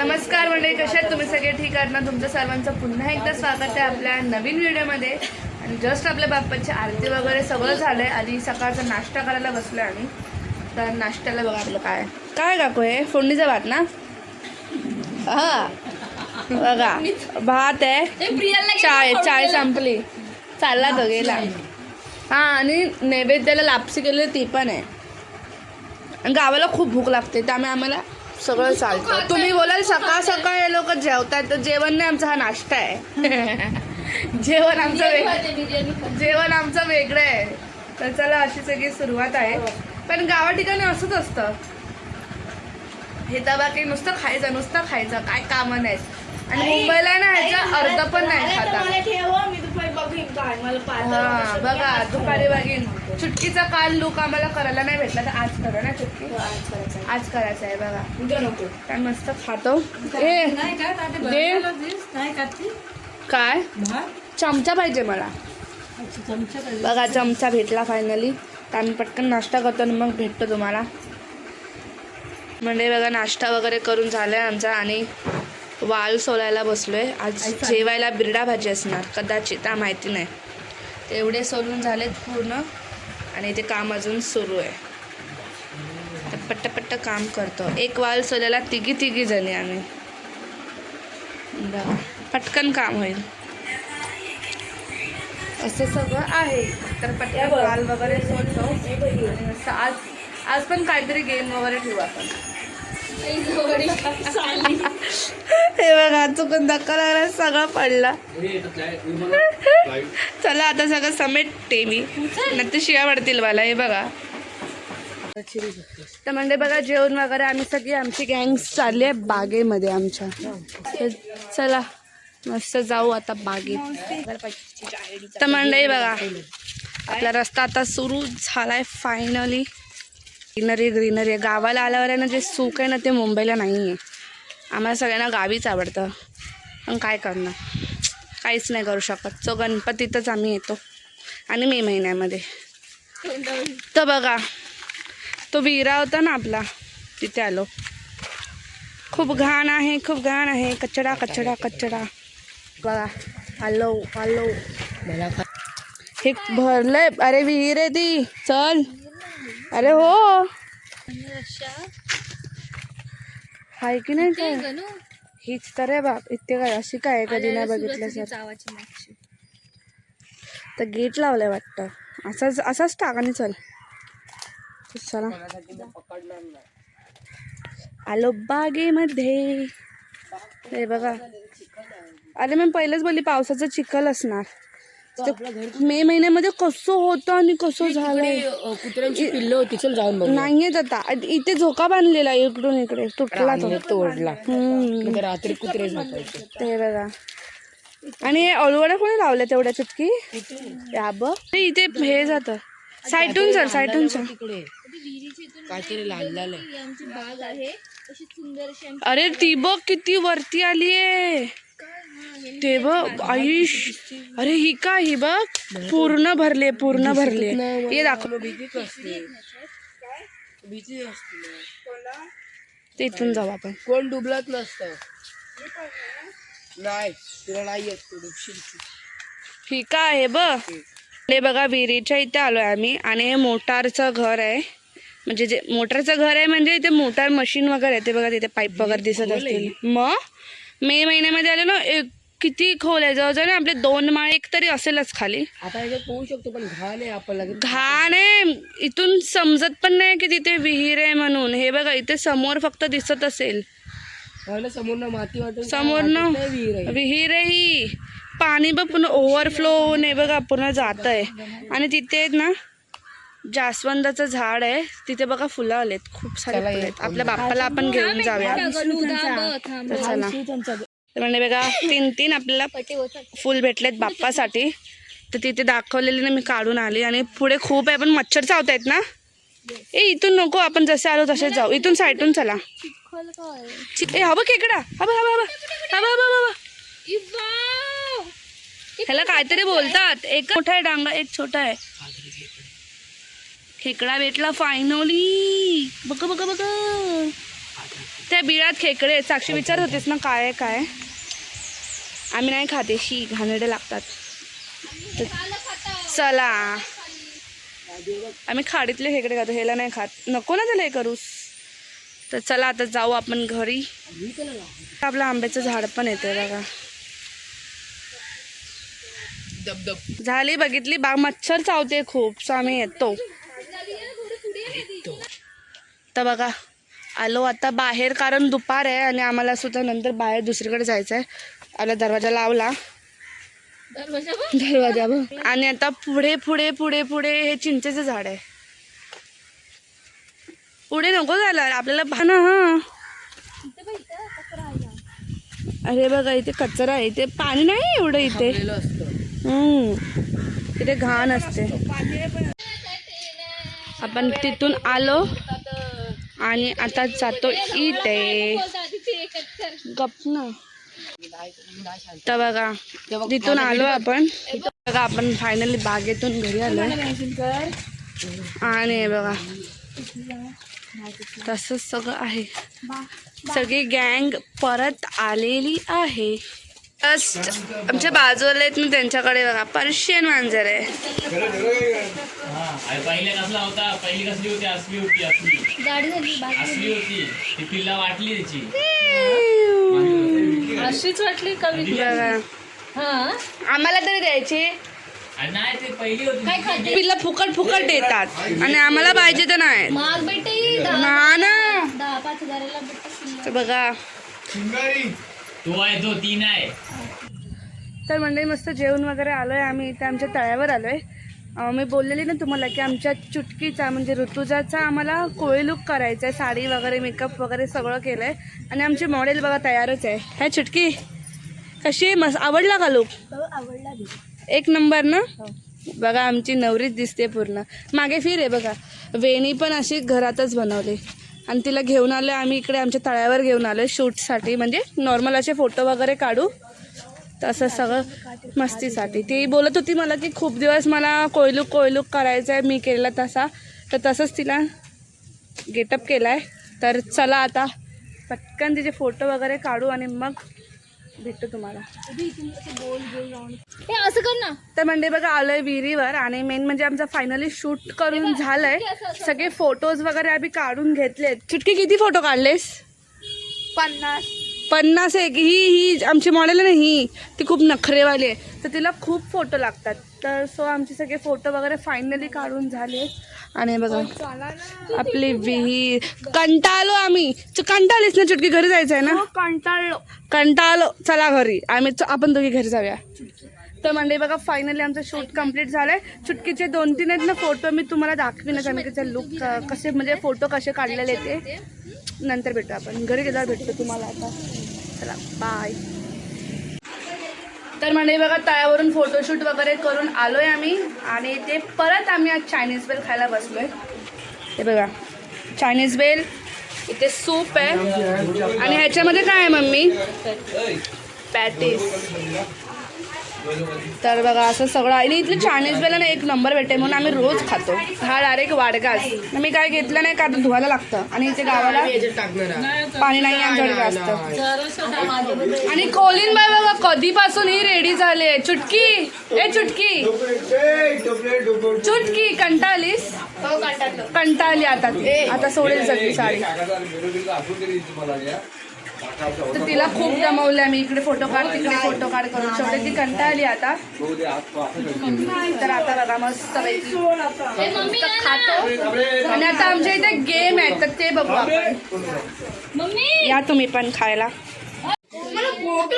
नमस्कार मंडळी कशा आहेत? तुम्ही सगळे ठीक आहात ना? तुमचं सर्वांचं पुन्हा एकदा स्वागत आहे आपल्या नवीन व्हिडिओमध्ये. आणि जस्ट आपल्या बाप्पाची आरती वगैरे सगळं झालंय. आधी सकाळचा नाश्ता करायला बसलोय आम्ही. तर नाश्त्याला बघा आपलं काय. काय काकू हे? फोडणीचा भात ना? हा. बघा. भात आहे. चाय चाय संपली. चालला तो गेला. हा आणि नैवेद्याला लापसी केलेली ती पण आहे. आणि गावाला खूप भूक लागते त्यामुळे आम्हाला सगळं चालतं. तुम्ही बोलाल सकाळ सकाळ हे लोक जेवतात तर जेवण नाही आमचा हा नाश्ता आहे. जेवण आमचं जेवण आमचं वेगळं आहे. तर चला अशी सगळी सुरुवात आहे. पण गावा ठिकाणी असंच असतं. हे तर बाकी नुसतं खायचं नुसतं खायचं काय कामं नाहीत. आणि मुंबईला ना ह्याच्या अर्ध पण नाही खाता. हा बघा दुपारी बघीन चुटकीचा काल लुक आम्हाला करायला नाही भेटला तर आज करा ना चुटकी आज करायचं आहे. बघा. उद्या नको. काय मस्त खातो. ए दे. काय? चमचा पाहिजे मला. बघा चमचा भेटला फायनली तर आम्ही पटकन नाश्ता करतो आणि मग भेटतो तुम्हाला. म्हणजे बघा नाश्ता वगैरे करून झालाय आमचा आणि वाल सोलायला बसलोय. आज जेवायला बिरडा भाजी असणार. कदाचित त्या माहिती नाही. तेवढे सोलून झालेत पूर्ण. आणि ते काम अजून सुरू आहे. तर पट्ट पट्ट काम करतो. एक वाल सोलायला तिघी तिघी जणी आम्ही. पटकन काम होईल. असं सगळं आहे. तर पटकन वाल वगैरे सोडतो आज आज पण काहीतरी गेम वगैरे ठेवू आपण. हे बघा चुकून धक्का लागला सगळं पडला. चला आता सगळं समेटते मी. नंतर शिया पडतील मला हे बघा. तर म्हणजे बघा जेवण वगैरे आम्ही सगळी आमची गँग चालली आहे बागेमध्ये आमच्या. चला मस्त जाऊ आता बागेत. तर मंडळी बघा आपला रस्ता आता सुरू झालाय फायनली ग्रीनरी ग्रीनरी गावाला आल्यावर आहे ना जे सुख आहे ना ते मुंबईला नाही आहे आम्हाला सगळ्यांना गावीच आवडतं. पण काय करणार? काहीच नाही करू शकत. सो गणपतीतच आम्ही येतो. आणि मे महिन्यामध्ये. तर बघा तो विहिरा होता ना आपला तिथे आलो. खूप घाण आहे खूप घाण आहे. कचडा कचडा कचडा. बघा आलो आलो. हे भरलंय. अरे विहीर आहे ती. चल. अरे हो. हाय की नाही काय हीच तर आहे बाप इथे काय अशी काय कधी नाही बघितलं सर तर गेट लावलंय वाटतं. असाच असाच टाक आणि चल. चला. आलो बागेमध्ये. हे बघा. अरे मी पहिलेच बोलली पावसाचं चिखल असणार. मे महिन्यामध्ये कसं होतं आणि कसं झालंय? कुत्र्यांची पिल्ल होती. चल जाऊन बघ नाहीयेत आता इथे झोका बांधलेला इकडून इकडे. तुटला तो. तोडला. रात्री कुत्रे झोपायचे. ते बघा. आणि हे अळूवड्या कोणी लावल्या तेवढ्या चुटकी? या बघ. ते इथे हे जात. साईटून चल साईटून चल. तिकडे. काहीतरी लाल लाल आहे. अरे ती बघ किती वरती आली आहे ते बघ आयुष अरे ही का ही बघ? पूर्ण भरले पूर्ण भरले. ये दाखव. भीती असते ते इथून जाऊ आपण. कोण डुबलत नसतं. नाही तुला नाही येत तू डुबशील. ही का आहे बघ? हे बघा विहिरीच्या इथे आलोय आम्ही. आणि हे मोटारचं घर आहे. म्हणजे जे मोटारचं घर आहे म्हणजे इथे मोटार मशीन वगैरे आहे. ते बघा तिथे पाईप वगैरे दिसत असतील. मग? मे महिन्यामध्ये आले ना एक किती खोल आहे जवळजवळ ना आपले दोन माळ एक तरी असेलच खाली. आता याच्यात पोहू शकतो पण घाण आहे आपण लगेच घाण आहे. इथून समजत पण नाही की तिथे विहीर आहे म्हणून. हे बघा इथे समोर फक्त दिसत असेल. पहिलं समोरनं माती वाटून समोरनं काय विहीर आहे? विहीर आहे ही पाणी बघ पूर्ण ओव्हरफ्लो होऊन हे बघा पूर्ण जात आहे आणि तिथे ना जास्वंदाचं झाड आहे. तिथे बघा फुलं आलेत. खूप सारे फुलं आहेत. आपल्या बाप्पाला आपण घेऊन जाऊया. तर चला. तर म्हणजे बघा तीन तीन आपल्याला फुल भेटलेत बाप्पासाठी. तर तिथे दाखवलेले ना मी काढून आली आणि पुढे खूप आहे पण मच्छर चावत आहेत ना? ए इथून नको आपण जसे आलो तसेच जाऊ. इथून साईटून चला. ए हवं खेकडा. हवं हवं हवं हवं हवं हवं ह्याला काहीतरी बोलतात. एक मोठा आहे डांगा एक छोटा आहे. खेकडा भेटला फायनली बघ बघ बघ. त्या बिळात खेकडे साक्षी विचारत होतीस ना काय आहे काय आम्ही नाही खाते शी घाणेडे लागतात. तर चला. आम्ही खाडीतले खेकडे खातो ह्याला नाही खात. नको ना त्याला हे करूस. तर चला आता जाऊ आपण घरी. आपलं आंब्याचं झाड पण येते बघा. झाली बघितली? बाग मच्छर चावते खूप सो आम्ही येतो. तर बघा आलो आता बाहेर कारण दुपार आहे आणि आम्हाला सुद्धा नंतर बाहेर दुसरीकडे जायचं आहे आला दरवाजा लावला. दरवाजा आणि आता पुढे पुढे पुढे पुढे हे चिंचेचं झाड आहे. पुढे नको झाला आपल्याला भा ना हा. अरे बघा इथे कचरा आहे. इथे पाणी नाही एवढं इथे. हम्म. तिथे घाण असते. आपण तिथून आलो. आणि आता जातो इथे. गप ना. तर बघा तिथून आलो आपण. बघा आपण फायनली बागेतून घरी आलो आणि बघा तसंच सगळं आहे. सगळी गँग परत आलेली आहे. जस्ट आमच्या बाजूला आहेत मी त्यांच्याकडे बघा. पर्शियन मांजर आहे. हा पहिले कसला होता? पहिली कसली होती? असली होती असली. असली होती. ती पिल्ला वाटली त्याची. अशीच वाटली कवी बघा. हा? आम्हाला तरी द्यायचे. आणि नाही ते पहिली होती. काय खाते? पिल्ला फुकट फुकट देतात. आणि आम्हाला पाहिजे तर नाही. ना ना. बघा. तो आहे तो तीन आहे. तर मंडळी मस्त जेवण वगैरे आलो आहे आम्ही इथे आमच्या तळ्यावर आलो आहे मी बोललेली ना तुम्हाला की आमच्या चुटकीचा म्हणजे ऋतुजाचा आम्हाला कोळी लुक करायचा आहे साडी वगैरे मेकअप वगैरे सगळं केलं आहे आणि आमची मॉडेल बघा तयारच आहे. ह्या चुटकी कशी आहे? मस्त आवडला का लुक आवडला एक नंबर ना? बघा आमची नवरीच दिसते पूर्ण. मागे फिर आहे बघा. वेणी पण अशी घरातच बनवली. आणि तिला घेऊन आलो आम्ही इकडे आमच्या तळ्यावर घेऊन आलो शूटसाठी. म्हणजे नॉर्मल असे फोटो वगैरे काढू. तसं सगळं मस्तीसाठी. ती बोलत होती मला की खूप दिवस मला कोयलूक कोयलूक करायचं आहे मी केलेला तसा. तर तसंच तिला गेटअप केला आहे तर चला आता पटकन तिचे फोटो वगैरे काढू आणि मग भेटतो तुम्हाला. हे असं कर ना. तर म्हणजे बघा आलोय विहिरीवर आणि मेन म्हणजे आमचं फायनली शूट करून झालंय. सगळे फोटोज वगैरे आम्ही काढून घेतलेत. चुटकी किती फोटो काढलेस? पन्नास. पन्नास एक ही ही आमची मॉडेल आहे ना ही. ती खूप नखरेवाली आहे. तर तिला खूप फोटो लागतात. तर सो आमचे सगळे फोटो वगैरे फायनली काढून झाले. आणि बघा आपली विहीर. कंटाळलो आम्ही. च- कंटाळलीस ना चुटकी घरी जायचं आहे ना कंटाळलो. कंटाळलो. चला घरी. आम्ही आपण दोघी घरी जाऊया. तर म्हणजे बघा फायनली आमचं शूट कंप्लीट झालंय. चुटकीचे दोन तीन आहेत ना फोटो मी तुम्हाला दाखवीनच आम्ही त्याचे लुक कसे म्हणजे फोटो कसे काढलेले ते. नंतर भेटू आपण. घरी गेल्यावर भेटतो तुम्हाला आता. चला बाय तर म्हणजे बघा तळ्यावरून फोटोशूट वगैरे करून आलोय आम्ही आणि ते परत आम्ही आज चायनीज बेल खायला बसलोय. ते बघा चायनीज बेल इथे सूप आहे. आणि ह्याच्यामध्ये काय आहे मम्मी? पॅटीस तर बघा असं सगळं. आणि इथलं चायनीज बेला ना एक नंबर भेटते म्हणून आम्ही रोज खातो. हा डायरेक्ट वाडगाच मी काय घेतलं नाही का तर धुवायला लागतं. आणि इथे गावाला पाणी नाही आमच्याकडे जास्त आणि कोलिन बाय बघा कधीपासून ही रेडी झाले चुटकी. ए चुटकी. चुटकी. कंटाळलीस? कंटाळली आता. आता सोडेल सगळी साडी. तर तिला खूप जमवलंय. मी इकडे फोटो काढ तिकडे फोटो काढ करून. शेवटी ती कंटाळली आता. तर आता बघा मस्त पैकी खातो. आणि आता आमच्या इथे गेम आहेत तर ते बघू आपण. मम्मी. या तुम्ही पण खायला.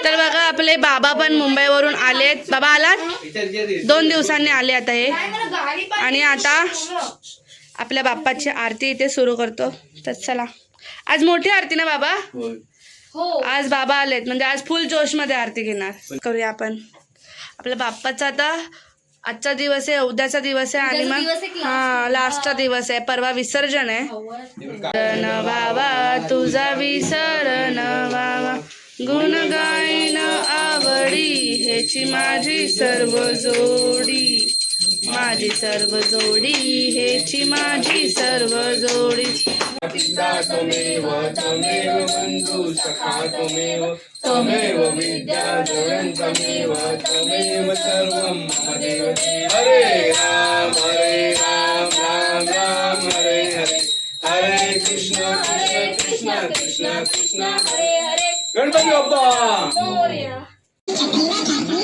तर बघा आपले बाबा पण मुंबईवरून आलेत बाबा आलात? दोन दिवसांनी आले आता हे. आणि आता आपल्या बाप्पाची आरती इथे सुरू करतो. तर चला. आज मोठी आरती ना बाबा? हो. आज बाबा आलेत. म्हणजे आज फुल जोशमध्ये आरती घेणार. करूया आपण. आपल्या बाप्पाचा आता आजचा दिवस आहे उद्याचा दिवस आहे आणि उद्याचा मग हा लास्टचा दिवस आहे. परवा विसर्जन आहे. बाबा तुझा विसरण बाबा. गुण गायन आवडी ह्याची माझी सर्व जोडी. माझी सर्व जोडी हेची माझी सर्व जोडी. पिता त्वमेव त्वमेव बन्धु सखा त्वमेव त्वमेव विद्या जगन् त्वमेव त्वमेव सर्वं मम देव हरे राम हरे राम राम राम हरे हरे. हरे कृष्ण कृष्ण कृष्ण कृष्ण कृष्ण. हरे हरे. गणपती बाप्पा! मोरया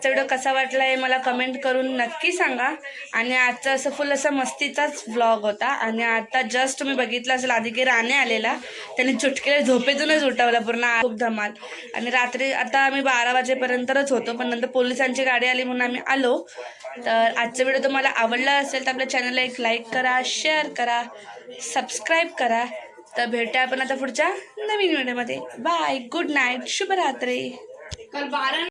आजचा व्हिडिओ कसा वाटला हे मला कमेंट करून नक्की सांगा. आणि आजचा असं फुल असा मस्तीचाच व्लॉग होता. आणि आता जस्ट तुम्ही बघितलं असेल आधी की राणे आलेला. त्याने चुटकेला झोपेतूनच उठवला पूर्ण. खूप धमाल. आणि रात्री आता आम्ही बारा वाजेपर्यंतच होतो पण नंतर पोलिसांची गाडी आली म्हणून आम्ही आलो. तर आजचा व्हिडिओ तुम्हाला आवडला असेल तर आपल्या चॅनलला एक लाईक करा शेअर करा सबस्क्राईब करा. तर भेटूया आपण आता पुढच्या नवीन व्हिडिओमध्ये बाय गुड नाईट शुभरात्री. काल बारा